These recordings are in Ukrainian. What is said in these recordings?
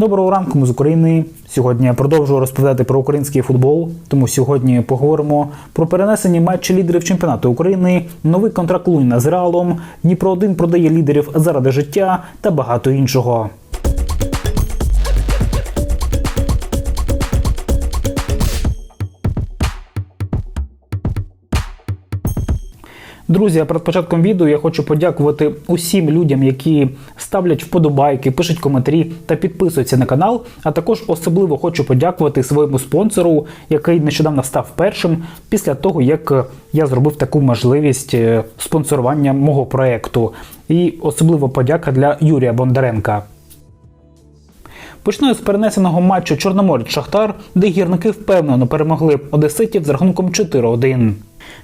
Доброго ранку, ми з України. Сьогодні я продовжую розповідати про український футбол. Тому сьогодні поговоримо про перенесені матчі лідерів чемпіонату України, новий контракт Луніна з Реалом, Дніпро 1 продає лідерів заради життя та багато іншого. Друзі, а перед початком відео я хочу подякувати усім людям, які ставлять вподобайки, пишуть коментарі та підписуються на канал. А також особливо хочу подякувати своєму спонсору, який нещодавно став першим після того, як я зробив таку можливість е, спонсорування мого проекту. І особливо подяка для Юрія Бондаренка. Почну з перенесеного матчу Чорноморець Шахтар, де гірники впевнено перемогли одеситів з рахунком 4-1.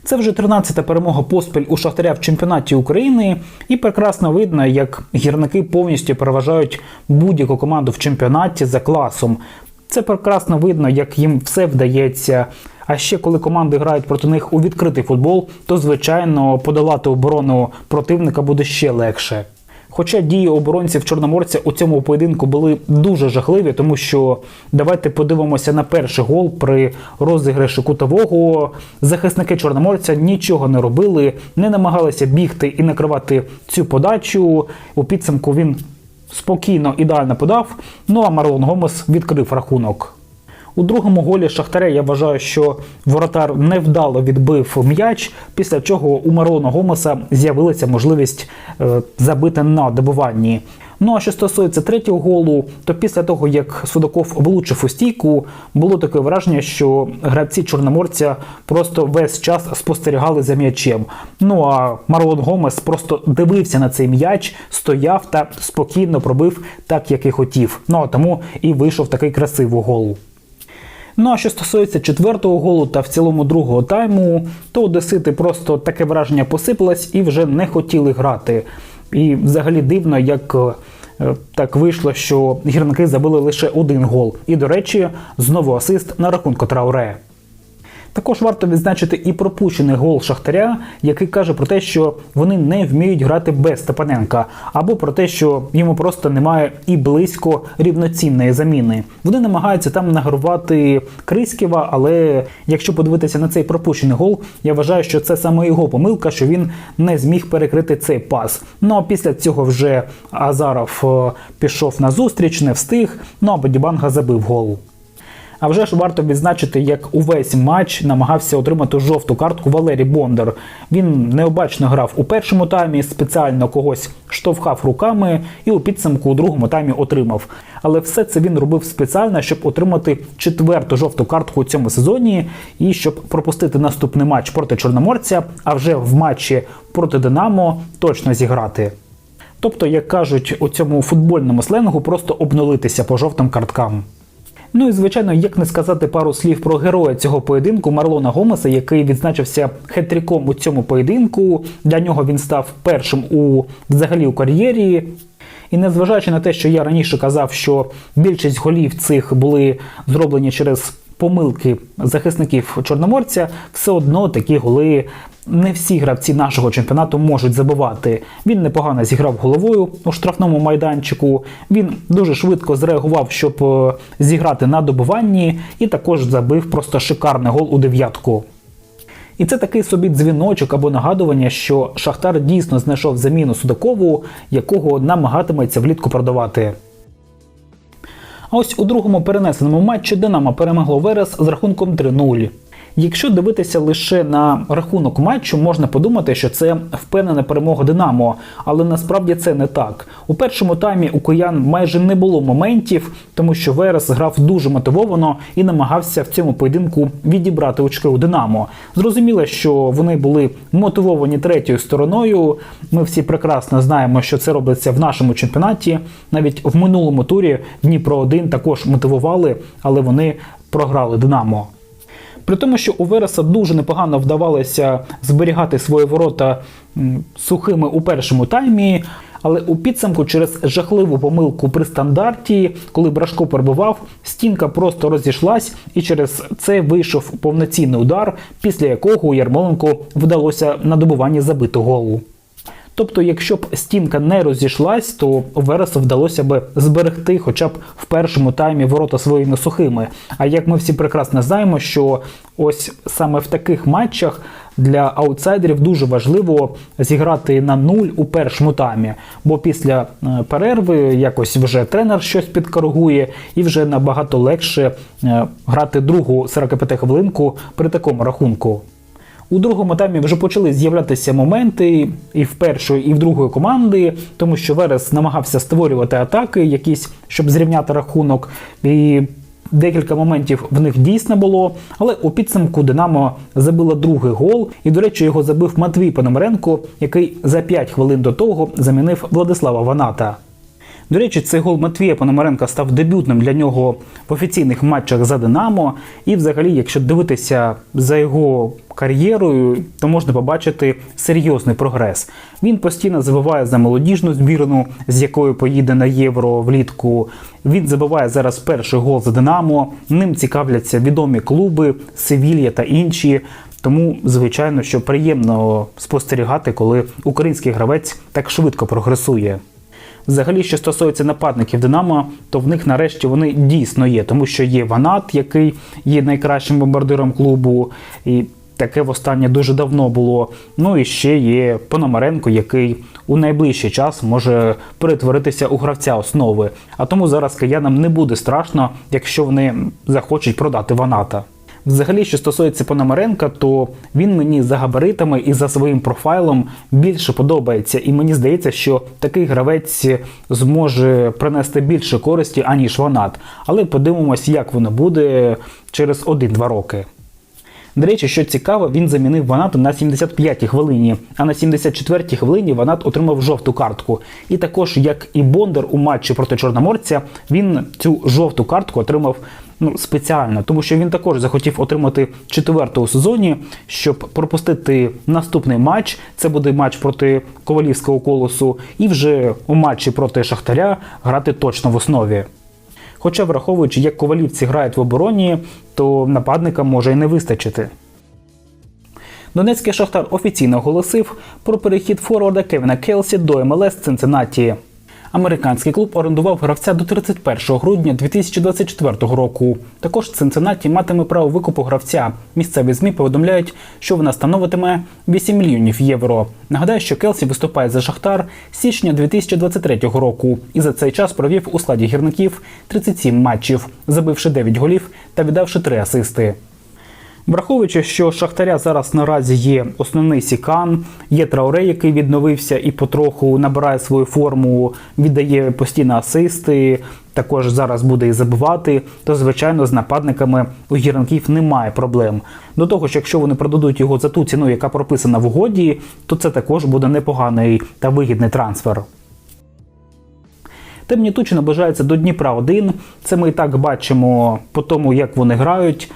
Це вже 13-та перемога поспіль у Шахтаря в чемпіонаті України, і прекрасно видно, як гірники повністю переважають будь-яку команду в чемпіонаті за класом. Це прекрасно видно, як їм все вдається. А ще коли команди грають проти них у відкритий футбол, то звичайно подолати оборону противника буде ще легше. Хоча дії оборонців Чорноморця у цьому поєдинку були дуже жахливі, тому що давайте подивимося на перший гол при розіграші кутового. Захисники Чорноморця нічого не робили, не намагалися бігти і накривати цю подачу. У підсумку він спокійно ідеально подав. Ну а Марлон Гомес відкрив рахунок. У другому голі Шахтаря я вважаю, що воротар невдало відбив м'яч, після чого у Марона Гомеса з'явилася можливість е, забити на добиванні. Ну а що стосується третього голу, то після того, як Судаков влучив у стійку, було таке враження, що гравці Чорноморця просто весь час спостерігали за м'ячем. Ну а Марлон Гомес просто дивився на цей м'яч, стояв та спокійно пробив так, як і хотів. Ну а тому і вийшов такий красивий гол. Ну а що стосується четвертого голу та в цілому другого тайму, то одесити просто таке враження посипалось і вже не хотіли грати. І взагалі дивно, як е, так вийшло, що гірники забили лише один гол. І, до речі, знову асист на рахунку Трауре. Також варто відзначити і пропущений гол Шахтаря, який каже про те, що вони не вміють грати без Степаненка, або про те, що йому просто немає і близько рівноцінної заміни. Вони намагаються там нагрувати Криськіва, але якщо подивитися на цей пропущений гол, я вважаю, що це саме його помилка, що він не зміг перекрити цей пас. Ну а після цього вже Азаров е, пішов на зустріч, не встиг. Ну а Бадібанга забив гол. А вже ж варто відзначити, як увесь матч намагався отримати жовту картку Валерій Бондар. Він необачно грав у першому таймі, спеціально когось штовхав руками і у підсумку у другому таймі отримав. Але все це він робив спеціально, щоб отримати четверту жовту картку у цьому сезоні і щоб пропустити наступний матч проти Чорноморця, а вже в матчі проти Динамо точно зіграти. Тобто, як кажуть у цьому футбольному сленгу, просто обнулитися по жовтим карткам. Ну і звичайно, як не сказати пару слів про героя цього поєдинку Марлона Гомеса, який відзначився хетріком у цьому поєдинку. Для нього він став першим у взагалі у кар'єрі. І незважаючи на те, що я раніше казав, що більшість голів цих були зроблені через помилки захисників Чорноморця, все одно такі голи не всі гравці нашого чемпіонату можуть забивати. Він непогано зіграв головою у штрафному майданчику. Він дуже швидко зреагував, щоб е, зіграти на добиванні, і також забив просто шикарний гол у дев'ятку. І це такий собі дзвіночок або нагадування, що Шахтар дійсно знайшов заміну Судакову, якого намагатиметься влітку продавати. А ось у другому перенесеному матчі Динамо перемогло Верес з рахунком 3-0. Якщо дивитися лише на рахунок матчу, можна подумати, що це впевнена перемога Динамо, але насправді це не так. У першому таймі у киян майже не було моментів, тому що Верес грав дуже мотивовано і намагався в цьому поєдинку відібрати очки у Динамо. Зрозуміло, що вони були мотивовані третьою стороною. Ми всі прекрасно знаємо, що це робиться в нашому чемпіонаті. Навіть в минулому турі Дніпро 1 також мотивували, але вони програли Динамо. При тому, що у Вереса дуже непогано вдавалося зберігати свої ворота сухими у першому таймі. Але у підсумку через жахливу помилку при стандарті, коли Брашко перебував, стінка просто розійшлась, і через це вийшов повноцінний удар, після якого Ярмоленко вдалося на добуванні забиту голу. Тобто, якщо б стінка не розійшлась, то Вересу вдалося б зберегти хоча б в першому таймі ворота своїми сухими. А як ми всі прекрасно знаємо, що ось саме в таких матчах для аутсайдерів дуже важливо зіграти на нуль у першому таймі, бо після е, перерви якось вже тренер щось підкоригує, і вже набагато легше е, грати другу 45 хвилинку при такому рахунку. У другому таймі вже почали з'являтися моменти і в першої, і в другої команди, тому що Верес намагався створювати атаки, якісь, щоб зрівняти рахунок. І декілька моментів в них дійсно було. Але у підсумку Динамо забило другий гол. І, до речі, його забив Матвій Пономаренко, який за 5 хвилин до того замінив Владислава Ваната. До речі, цей гол Матвія Пономаренка став дебютним для нього в офіційних матчах за Динамо. І, взагалі, якщо дивитися за його кар'єрою, то можна побачити серйозний прогрес. Він постійно забиває за молодіжну збірну, з якою поїде на євро влітку. Він забиває зараз перший гол за Динамо. Ним цікавляться відомі клуби, Севілья та інші. Тому, звичайно, що приємно спостерігати, коли український гравець так швидко прогресує. Взагалі, що стосується нападників Динамо, то в них нарешті вони дійсно є, тому що є Ванат, який є найкращим бомбардиром клубу, і таке востаннє дуже давно було. Ну і ще є Пономаренко, який у найближчий час може перетворитися у гравця основи. А тому зараз киянам не буде страшно, якщо вони захочуть продати Ваната. Взагалі, що стосується Пономаренка, то він мені за габаритами і за своїм профайлом більше подобається. І мені здається, що такий гравець зможе принести більше користі, аніж Ванат. Але подивимось, як воно буде через 1-2 роки. До речі, що цікаво, він замінив Ваната на 75-й хвилині, а на 74-й хвилині Ванат отримав жовту картку. І також, як і Бондар у матчі проти Чорноморця, він цю жовту картку отримав ну, спеціально, тому що він також захотів отримати четверту у сезоні, щоб пропустити наступний матч. Це буде матч проти Ковалівського колосу, і вже у матчі проти Шахтаря грати точно в основі. Хоча, враховуючи, як ковалівці грають в обороні, то нападника може й не вистачити. Донецький Шахтар офіційно оголосив про перехід форварда Кевіна Келсі до МЛС Цинциннаті. Американський клуб орендував гравця до 31 грудня 2024 року. Також Цинциннаті матиме право викупу гравця. Місцеві змі повідомляють, що вона становитиме 8 мільйонів євро. Нагадаю, що Келсі виступає за Шахтар з січня 2023 року і за цей час провів у складі гірників 37 матчів, забивши 9 голів та віддавши 3 асисти. Враховуючи, що Шахтаря зараз наразі є основний Сікан, є Трауре, який відновився і потроху набирає свою форму, віддає постійно асисти. Також зараз буде і забивати, то звичайно з нападниками у гірників немає проблем. До того ж, якщо вони продадуть його за ту ціну, яка прописана в угоді, то це також буде непоганий та вигідний трансфер. Темні тучі наближаються до Дніпра 1 Це ми і так бачимо по тому, як вони грають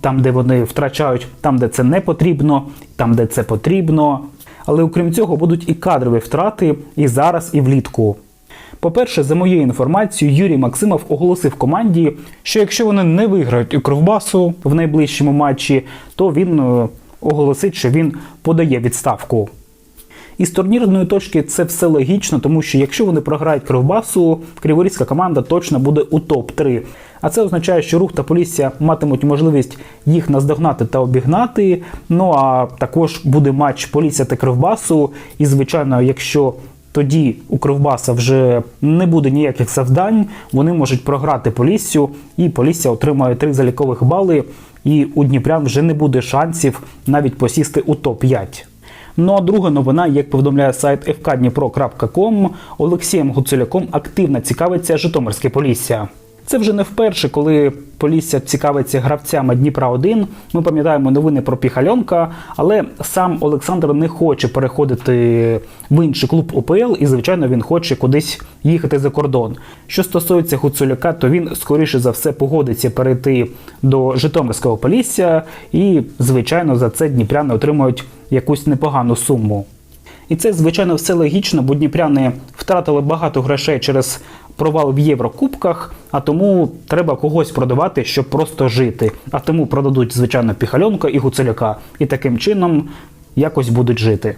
там, де вони втрачають, там, де це не потрібно, там, де це потрібно. Але окрім цього, будуть і кадрові втрати і зараз, і влітку. По-перше, за моєю інформацією, Юрій Максимов оголосив команді, що якщо вони не виграють у Кровбасу в найближчому матчі, то він е, оголосить, що він подає відставку. І з турнірної точки це все логічно, тому що якщо вони програють Кривбасу, криворізька команда точно буде у топ-3. А це означає, що рух та полісся матимуть можливість їх наздогнати та обігнати. Ну а також буде матч Полісся та Кривбасу. І, звичайно, якщо тоді у Кривбаса вже не буде ніяких завдань, вони можуть програти Поліссю, і Полісся отримає три залікових бали. І у Дніпрян вже не буде шансів навіть посісти у топ-5. Ну а друга новина, як повідомляє сайт fkdnipro.com, Олексієм Гуцуляком активно цікавиться Житомирське Полісся. Це вже не вперше, коли Полісся цікавиться гравцями Дніпра 1 Ми пам'ятаємо новини про Піхальонка, але сам Олександр не хоче переходити в інший клуб УПЛ, і, звичайно, він хоче кудись їхати за кордон. Що стосується Гуцуляка, то він скоріше за все погодиться перейти до Житомирського Полісся, і, звичайно, за це Дніпряни отримують якусь непогану суму. І це, звичайно, все логічно, бо Дніпряни втратили багато грошей через провал в Єврокубках, а тому треба когось продавати, щоб просто жити. А тому продадуть, звичайно, Піхальонка і Гуцеляка. І таким чином якось будуть жити.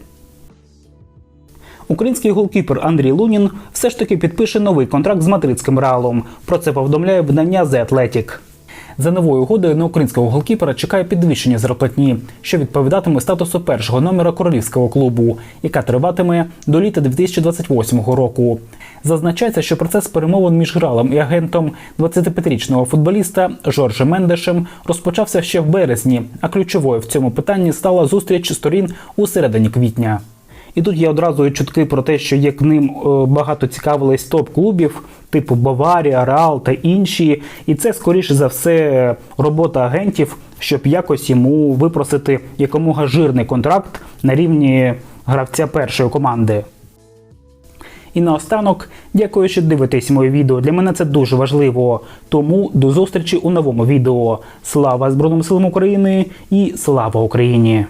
Український голкіпер Андрій Лунін все ж таки підпише новий контракт з мадридським реалом. Про це повідомляє видання The Athletic. За новою угодою на українського голкіпера чекає підвищення зарплатні, що відповідатиме статусу першого номера королівського клубу, яка триватиме до літа 2028 року. Зазначається, що процес перемовин між гралом і агентом 25-річного футболіста Жоржем Мендешем розпочався ще в березні, а ключовою в цьому питанні стала зустріч сторін у середині квітня. І тут є одразу чутки про те, що як ним е, багато цікавились топ-клубів, типу Баварія, Реал та інші. І це скоріше за все робота агентів, щоб якось йому випросити якомога жирний контракт на рівні гравця першої команди. І наостанок, дякую, що дивитесь моє відео. Для мене це дуже важливо. Тому до зустрічі у новому відео. Слава Збройним силам України і слава Україні!